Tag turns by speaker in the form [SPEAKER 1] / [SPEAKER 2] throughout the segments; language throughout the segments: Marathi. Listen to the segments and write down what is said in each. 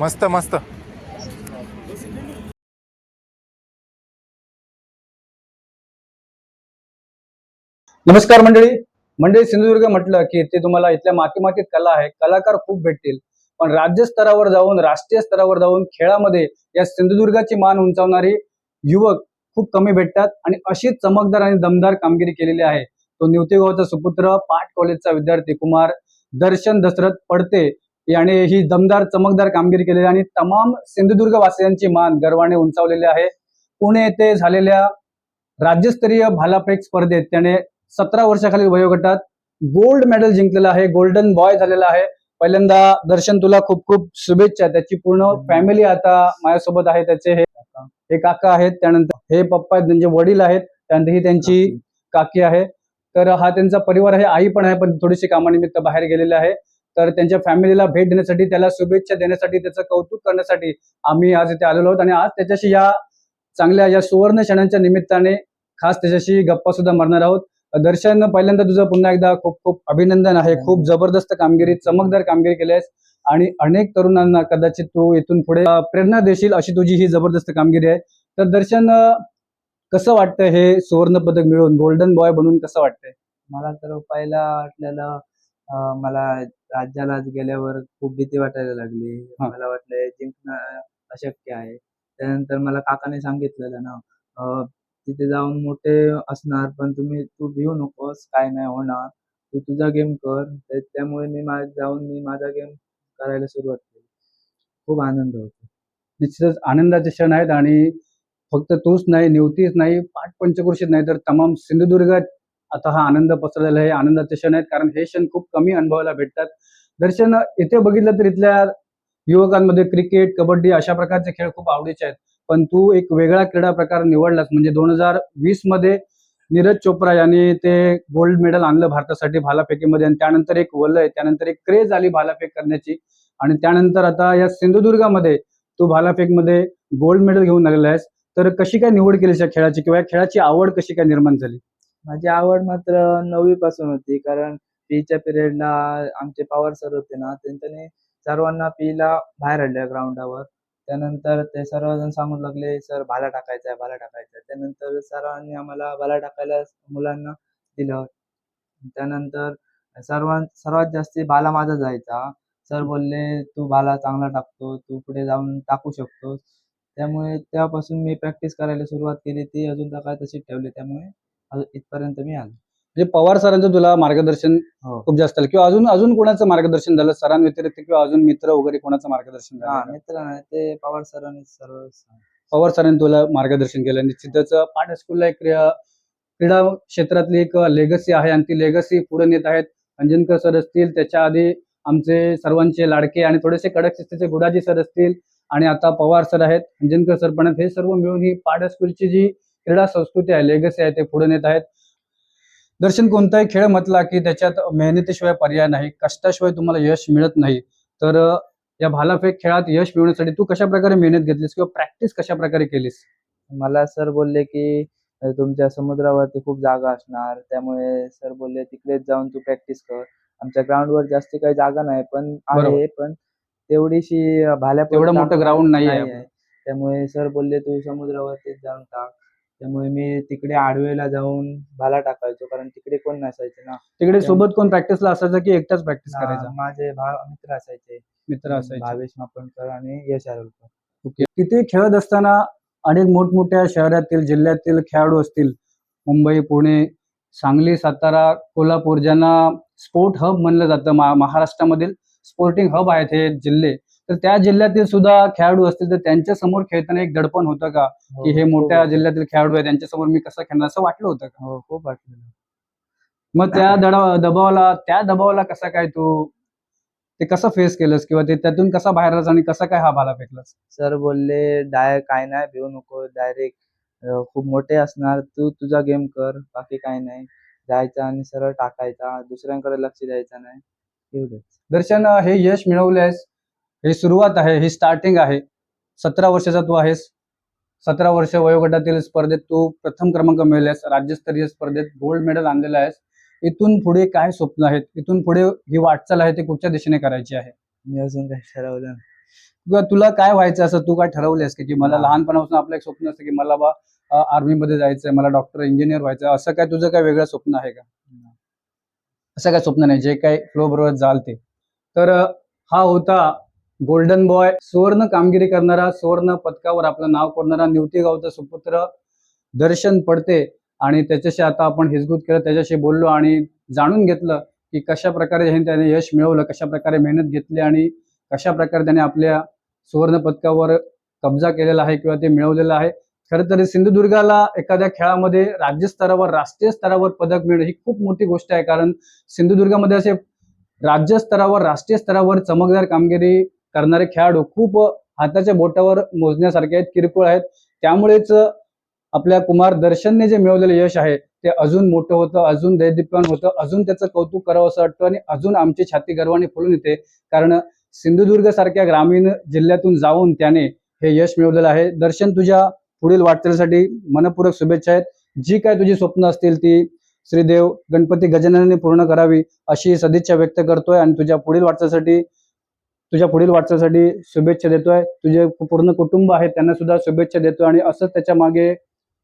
[SPEAKER 1] मस्त मस्त.
[SPEAKER 2] नमस्कार मंडळी. मंडळी सिंधुदुर्ग म्हटलं की ते तुम्हाला इथल्या माती मातीत कला आहे. कलाकार खूप भेटतील. पण राज्य स्तरावर जाऊन राष्ट्रीय स्तरावर जाऊन खेळामध्ये या सिंधुदुर्गाची मान उंचावणारी युवक खूप कमी भेटतात आणि अशी चमकदार आणि दमदार कामगिरी केलेली आहे. तो निवती गावचा सुपुत्र पाट कॉलेजचा विद्यार्थी कुमार दर्शन दशरथ पडते. याने ही दमदार चमकदार कामगिरी केलेली आहे. आणि तमाम सिंधुदुर्ग वासियांची मान गर्वाने उंचावलेली आहे. पुणे येथे झालेल्या राज्यस्तरीय भालाफेक स्पर्धेत त्याने सतरा वर्षाखालील वयोगटात गोल्ड मेडल जिंकलेलं आहे. गोल्डन बॉय झालेला आहे. पहिल्यांदा दर्शन तुला खूप खूप शुभेच्छा. त्याची पूर्ण फॅमिली आता माझ्यासोबत आहे. त्याचे हे हे काका आहेत. त्यानंतर हे पप्पा आहेत. त्यांचे वडील आहेत. त्यानंतर ही त्यांची काकी आहे. तर हा त्यांचा परिवार आहे. आई पण आहे. पण थोडीशी कामानिमित्त बाहेर गेलेले आहे. तर त्यांच्या फॅमिलीला भेट देण्यासाठी त्याला शुभेच्छा देण्यासाठी त्याचं कौतुक करण्यासाठी आम्ही आज इथे आलेलो आहोत. आणि आज त्याच्याशी या चांगल्या या सुवर्ण क्षणांच्या निमित्ताने खास त्याच्याशी गप्पा सुद्धा मारणार आहोत. दर्शन पहिल्यांदा तुझं पुन्हा एकदा खूप खूप अभिनंदन आहे. खूप जबरदस्त कामगिरी चमकदार कामगिरी केली आहेस. आणि अनेक तरुणांना कदाचित तू इथून पुढे प्रेरणा देशील अशी तुझी ही जबरदस्त कामगिरी आहे. तर दर्शन कसं वाटतं हे सुवर्ण पदक मिळवून? गोल्डन बॉय बनून कसं वाटतंय?
[SPEAKER 3] मला तर पहिला वाटलेलं मला राज्याला गेल्यावर खूप भीती वाटायला लागली.
[SPEAKER 2] हा.
[SPEAKER 3] मला वाटलं जिंकणं अशक्य आहे. त्यानंतर मला काकाने सांगितलेलं ना अं, तिथे जाऊन मोठे असणार पण तुम्ही तू भिवू नकोस काय नाही होणार. तू तुझा गेम कर. त्या- त्यामुळे मी मा- जाऊन मी माझा गेम करायला सुरुवात केली. खूप आनंद होतो.
[SPEAKER 2] निश्चितच आनंदाचे क्षण आहेत आणि फक्त तूच नाही निवतीच नाही पाठ पंचकृषीत नाही तर तमाम सिंधुदुर्गात आता हा आनंद पसरलेला आहे. आनंदाचे क्षण आहेत कारण हे क्षण खूप कमी अनुभवायला भेटतात. दर्शन इथे बघितलं तर इथल्या युवकांमध्ये क्रिकेट कबड्डी अशा प्रकारचे खेळ खूप आवडीचे आहेत. पण तू एक वेगळा क्रीडा प्रकार निवडलास म्हणजे दोन हजार वीसमध्ये नीरज चोप्रा यांनी ते गोल्ड मेडल आणलं भारतासाठी भालाफेकीमध्ये आणि त्यानंतर एक वलय त्यानंतर एक क्रेज आली भालाफेक करण्याची. आणि त्यानंतर आता या सिंधुदुर्गामध्ये तू भालाफेकमध्ये गोल्ड मेडल घेऊन आलेला आहेस. तर कशी काय निवड केलीस या खेळाची किंवा या खेळाची आवड कशी काय निर्माण झाली?
[SPEAKER 3] माझी आवड मात्र नववी पासून होती कारण पीच्या पिरियडला आमचे पवार सर होते ना त्यांच्याने सर्वांना पीला बाहेर आणलं ग्राउंडावर त्यानंतर ते सर्वजण सांगू लागले सर भाला टाकायचा आहे भाला टाकायचा आहे. त्यानंतर सरांनी आम्हाला भाला टाकायला मुलांना दिलं. त्यानंतर सर्वां सर्वात जास्ती भाला माझा जायचा. सर बोलले तू भाला चांगला टाकतो तू पुढे जाऊन टाकू शकतोस. त्यामुळे त्यापासून मी प्रॅक्टिस करायला सुरुवात केली ती अजून काय तशीच ठेवली. त्यामुळे अजून इथपर्यंत मी आलो.
[SPEAKER 2] म्हणजे पवार सरांचं तुला मार्गदर्शन
[SPEAKER 3] हो.
[SPEAKER 2] खूप जास्त झालं. किंवा अजून अजून कोणाचं मार्गदर्शन झालं? सरांव्यतिरिक्त किंवा अजून मित्र वगैरे कोणाचं मार्गदर्शन
[SPEAKER 3] हा
[SPEAKER 2] झालं
[SPEAKER 3] मित्र नाही. ते पवार सरांनी सर्व
[SPEAKER 2] पवार सरांनी तुला मार्गदर्शन केलं. निश्चितच पाठ स्कूलला एक क्रिया क्रीडा क्षेत्रातली एक लेगसी आहे आणि ती लेगसी पुढे नेत आहेत. अंजनकर सर असतील त्याच्या आधी आमचे सर्वांचे लाडके आणि थोडेसे कडक शिस्तीचे गुडाजी सर असतील आणि आता पवार सर आहेत. अंजनकर सर पण आहेत. हे सर्व मिळून ही पाठ स्कूलची जी क्रीडा संस्कृती आहे लेगसी आहे ते पुढे नेत आहेत. दर्शन कोणताही खेळ म्हटला की त्याच्यात मेहनतीशिवाय पर्याय नाही कष्टाशिवाय तुम्हाला यश मिळत नाही. तर या भालाफेक खेळात यश मिळवण्यासाठी तू कशा प्रकारे मेहनत घेतलीस किंवा प्रॅक्टिस कशा प्रकारे केलीस?
[SPEAKER 3] मला सर बोलले की तुमच्या समुद्रावरती खूप जागा असणार त्यामुळे सर बोलले तिकडेच जाऊन तू प्रॅक्टिस कर. आमच्या ग्राउंडवर जास्ती काही जागा नाही पण. आहे पण तेवढीशी भाल्या
[SPEAKER 2] तेवढं मोठं ग्राउंड नाही आहे.
[SPEAKER 3] त्यामुळे सर बोलले तू समुद्रावरतीच जाऊन टाक. त्यामुळे मी तिकडे आडवेला जाऊन भाला टाकायचो कारण तिकडे कोण नसायचे ना.
[SPEAKER 2] तिकडे सोबत कोण प्रॅक्टिसला असायचं की एकटाच प्रॅक्टिस करायचा?
[SPEAKER 3] माझे भा मित्र असायचे.
[SPEAKER 2] मित्र असायचे.
[SPEAKER 3] भावेश मापणकर आणि यश आरोलकर.
[SPEAKER 2] ओके. तिथे खेळत असताना अनेक मोठमोठ्या शहरातील जिल्ह्यातील खेळाडू असतील. मुंबई पुणे सांगली सातारा कोल्हापूर ज्यांना स्पोर्ट हब म्हणलं जातं महाराष्ट्रामधील स्पोर्टिंग हब आहेत हे जिल्हे. तर त्या जिल्ह्यातील सुद्धा खेळाडू असतील तर त्यांच्यासमोर खेळताना एक दडपण होतं का?
[SPEAKER 3] हो,
[SPEAKER 2] की हे
[SPEAKER 3] खूप
[SPEAKER 2] मोठ्या. जिल्ह्यातील खेळाडू आहे त्यांच्यासमोर मी कसं खेळणार असं वाटलं होतं का?
[SPEAKER 3] हो खूप वाटलं.
[SPEAKER 2] मग त्या दडा दबावाला त्या दबावाला कसा काय तू ते कसं फेस केलंस? किंवा ते त्यातून कसा बाहेर आलास आणि कसा काय हा भाला फेकलास?
[SPEAKER 3] सर बोलले डायरेक्ट काय नाही भिवू नको. डायरेक्ट खूप मोठे असणार. तू तुझा गेम कर. बाकी काय नाही. जायचा आणि सरळ टाकायचा. दुसऱ्यांकडे लक्ष द्यायचं नाही. एवढंच.
[SPEAKER 2] दर्शन हे यश मिळवले आहेस हे सुरुवात आहे ही स्टार्टिंग आहे. सतरा वर्षाचा तू आहेस. सतरा वर्ष वयोगटातील स्पर्धेत तू प्रथम क्रमांक मिळवल्यास राज्यस्तरीय स्पर्धेत गोल्ड मेडल आणलेलं आहेस. इथून पुढे काय स्वप्न आहेत? इथून पुढे ही वाटचाल आहे ती कुठच्या दिशेने करायची आहे?
[SPEAKER 3] मी अजून काही ठरवलं नाही.
[SPEAKER 2] किंवा तुला काय व्हायचं असं? तू काय ठरवलेस की की मला. लहानपणापासून आपलं एक स्वप्न असतं की मला बा आर्मी मध्ये जायचंय मला डॉक्टर इंजिनियर व्हायचं असं काय तुझं काय वेगळं स्वप्न आहे का? असं काय स्वप्न नाही जे काय फ्लो बरोबर जाल ते तर हा होता गोल्डन बॉय सुवर्ण कामगिरी करणारा सुवर्ण पदकावर आपलं नाव कोरणारा निवती गावचा सुपुत्र दर्शन पडते. आणि त्याच्याशी आता आपण हिजगूत केलं त्याच्याशी बोललो आणि जाणून घेतलं की कशा प्रकारे त्याने यश मिळवलं कशा प्रकारे मेहनत घेतली आणि कशा प्रकारे त्याने आपल्या सुवर्ण पदकावर कब्जा केलेला आहे किंवा ते मिळवलेलं आहे. खरं तर सिंधुदुर्गाला एखाद्या खेळामध्ये राज्यस्तरावर राष्ट्रीय स्तरावर पदक मिळणं ही खूप मोठी गोष्ट आहे. कारण सिंधुदुर्गामध्ये असे राज्यस्तरावर राष्ट्रीय स्तरावर चमकदार कामगिरी करणारे खेळाडू खूप हाताच्या बोटावर मोजण्यासारखे आहेत किरकोळ आहेत. त्यामुळेच आपल्या कुमार दर्शनने जे मिळवलेलं यश आहे ते अजून मोठं होतं अजून दैदिप्यमान होतं अजून त्याचं कौतुक करावं असं वाटतं आणि अजून आमची छाती गर्वाने फुलून येते. कारण सिंधुदुर्ग सारख्या ग्रामीण जिल्ह्यातून जाऊन त्याने हे यश मिळवलेलं आहे. दर्शन तुझ्या पुढील वाटचालीसाठी मनपूर्वक शुभेच्छा आहेत. जी काय तुझी स्वप्न असतील ती श्रीदेव गणपती गजानने पूर्ण करावी अशी सदिच्छा व्यक्त करतोय आणि तुझ्या पुढील वाटचालीसाठी तुझ्या पुढील वाटचालीसाठी शुभेच्छा देतोय. तुझे पूर्ण कुटुंब आहे त्यांना सुद्धा शुभेच्छा देतोय आणि असंच त्याच्यामागे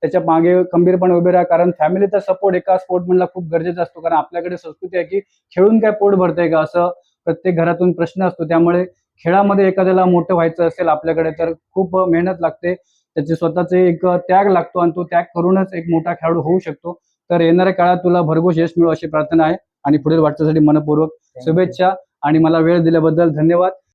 [SPEAKER 2] त्याच्यामागे खंबीरपणे उभे राहा. कारण फॅमिलीचा सपोर्ट एका स्पोर्ट म्हणला खूप गरजेचा असतो. कारण आपल्याकडे संस्कृती आहे की खेळून काय पोट भरतंय का असं प्रत्येक घरातून प्रश्न असतो. त्यामुळे खेळामध्ये एखाद्याला मोठं व्हायचं असेल आपल्याकडे तर खूप मेहनत लागते. त्याचे स्वतःचे एक त्याग लागतो आणि तो त्याग करूनच एक मोठा खेळाडू होऊ शकतो. तर येणाऱ्या काळात तुला भरघोस यश मिळो अशी प्रार्थना आहे. आणि पुढील वाटचालीसाठी मनपूर्वक शुभेच्छा. आणि मला वेळ दिल्याबद्दल धन्यवाद.